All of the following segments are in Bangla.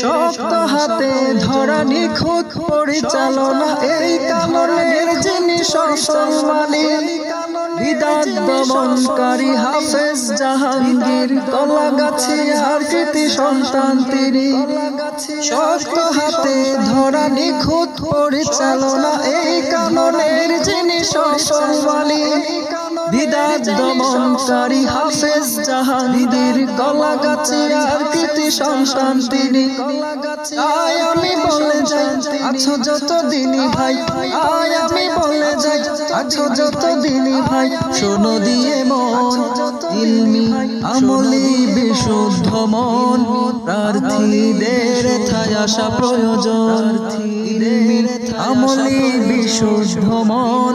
শক্ত হাতে ধরা নিখুঁত পরিচালনা, এই কামনের যিনি মালিক, বিদাত দমনকারী হাফেজ জাহাঙ্গীর কলা কলাগাছি আর কৃতি সন্তান তিনি। শক্ত হাতে ধরা নিখুঁত পরিচালনা, এই দমনকারী হাফেজ জাহাঙ্গীর কলাগাছি আর কৃতি সন্তান তিনি। আয় আমি বলে যাই, আছো যত দিনই ভাই, আয় আমি বলে যাই, আছো যত দিনই ভাই। শোনো দিয়ে মন, ইলমি, আমলি, বিশুদ্ধ মন। প্রার্থীদের থায় আসা প্রয়োজন। আমলি, বিশুদ্ধ মন।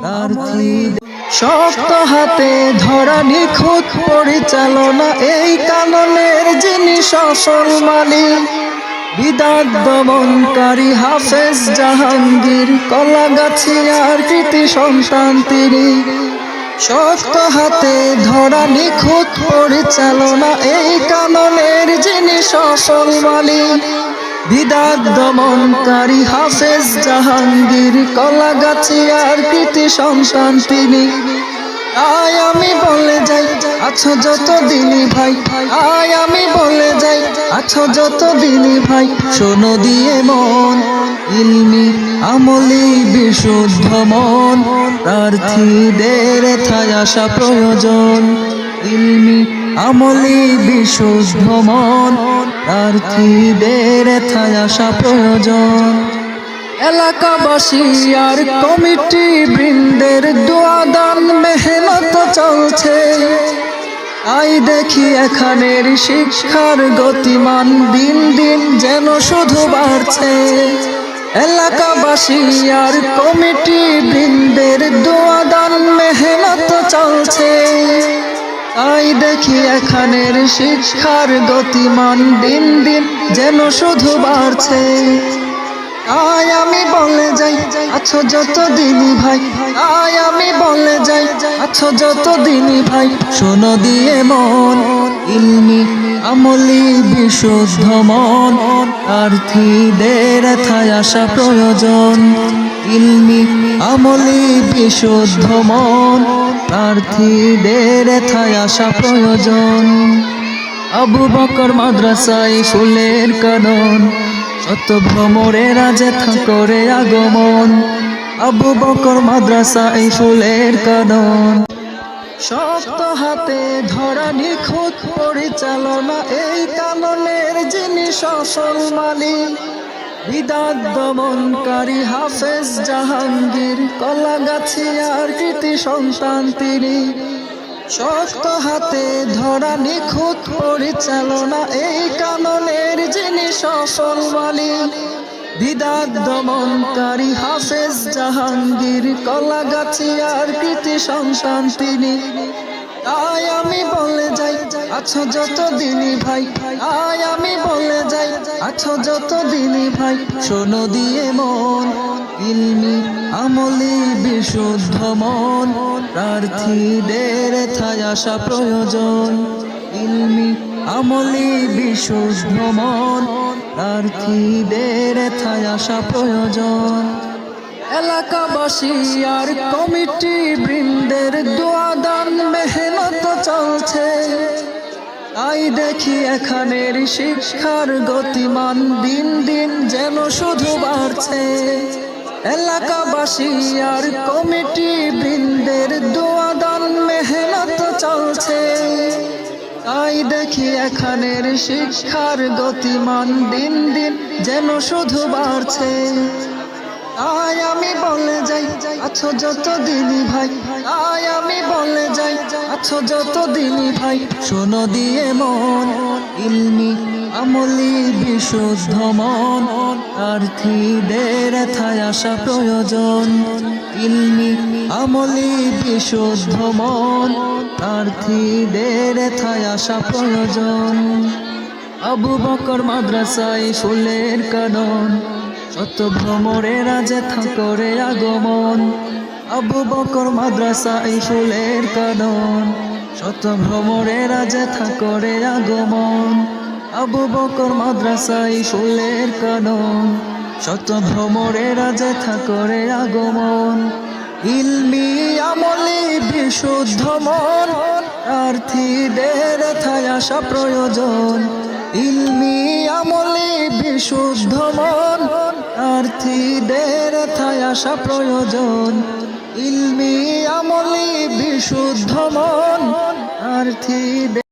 প্রার্থীদের শক্ত হাতে ধরা নিখুঁত পরিচালনা, এই কাননের যিনি সফল মালিক বিদাত দমনকারী হাফেজ জাহাঙ্গীর, কলাগাছি আর কৃতি সন্তান তিনি। শক্ত হাতে ধরা নিখুঁত পরিচালনা, এই কাননের যিনি সফল মালিক বিদাত দমনকারী হাফেজ জাহাঙ্গীর কলাগাছি আর কৃতি সন্তান তিনি। আয় আমি বলে যাই, আছো যত দিনই ভাই, আয় আমি বলে যাই, আছো যত দিনই ভাই, শোনো দিয়ে মন, ইলমি আমলি বিশুদ্ধ মন, প্রার্থীদের থায় আসা প্রয়োজন। ইলমি আমলি বিশুদ্ধ মন প্রার্থীদের আসা প্রয়োজন। এলাকাবাসী আর কমিটি বৃন্দের দোয়াদান মেহনত চলছে। আই দেখি এখানের শিক্ষার গতিমান দিন দিন যেন শুধু বাড়ছে। এলাকাবাসী আর কমিটি বৃন্দের দোয়াদান মেহনত চলছে। আই দেখি এখানের শিক্ষার গতিমান দিন দিন যেন শুধু বাড়ছে। আয় আমি বলে যাই, আছো যত দিনই ভাই। আয় আমি বলে যাই, আছো যত দিনই ভাই। শোনো দিয়ে মন, ইলমি, আমলি, বিশুদ্ধ মন। প্রার্থীদের থায় আসা প্রয়োজন। ইলমি, আমলি, বিশুদ্ধ মন। প্রার্থীদের থায় আসা প্রয়োজন। আবু বকর মাদ্রাসায় ফুলের কানন শত ভ্রমরে রাজে করে আগমন, আবু বকর মাদ্রাসা এই ফুলের কানন শক্ত হাতে ধরা নিখুঁত পরিচালনা, এই কাননের যিনি সফল মালিক বিদাত দমনকারী হাফেজ জাহাঙ্গীর, কলাগাছি আর কৃতি সন্তান তিনি। শক্ত হাতে ধরা নিখুঁত পরিচালনা, এই কাননের যিনি সফল মালিক দিদাত দমনকারী হাফেজ জাহাঙ্গীর, কলাগাছি আর কৃতি সন্তান তিনি। তাই আমি বলে যাই আছো যত দিনই ভাই, আয় আমি বলে যাই, আছো যত দিনই ভাই, শোনো দিয়ে মন, ইলমি আমলি বিশুদ্ধ মন, প্রার্থীদের থায় আসা প্রয়োজন। ইলমি আমলি বিশুদ্ধ মন, প্রার্থীদের থায় আসা প্রয়োজন। এলাকাবাসী আর কমিটি বৃন্দের দোয়াদান মেহনত চলছে। তাই দেখি এখানের শিক্ষার গতিমান দিন দিন যেন শুধু বাড়ছে। এলাকাবাসী আর কমিটি বৃন্দের দোয়াদান মেহনত চলছে। তাই দেখি এখানের শিক্ষার গতিমান দিন দিন যেন শুধু বাড়ছে। আয় আমি বলে যাই, আছো যত দিনই ভাই। আয় আমি বলে যাই, আছো যত দিনই ভাই, শোনো দিয়ে মন, ইলমি আমলি বিশুদ্ধ মন, প্রার্থীদের থায় আসা প্রয়োজন। ইলমি আমলি বিশুদ্ধ মন, প্রার্থীদের থায় আসা প্রয়োজন। আবু বকর মাদ্রাসায় ফুলের কানন, শত ভ্রমরে রাজে করে আগমন। আবু বকর মাদ্রাসা এই ফুলের কানন শত ভ্রমরে রাজে করে আগমন। আবু বকর মাদ্রাসায় ফুলের কানন শত ভ্রমরেরা যেথা করে আগমন। ইলমি আমলি বিশুদ্ধ মন। প্রার্থীদের থায় আসা প্রয়োজন। ইলমি আমলি বিশুদ্ধ মন। প্রার্থীদের থায় আসা প্রয়োজন। ইলমি আমলি বিশুদ্ধ মন প্রার্থীদের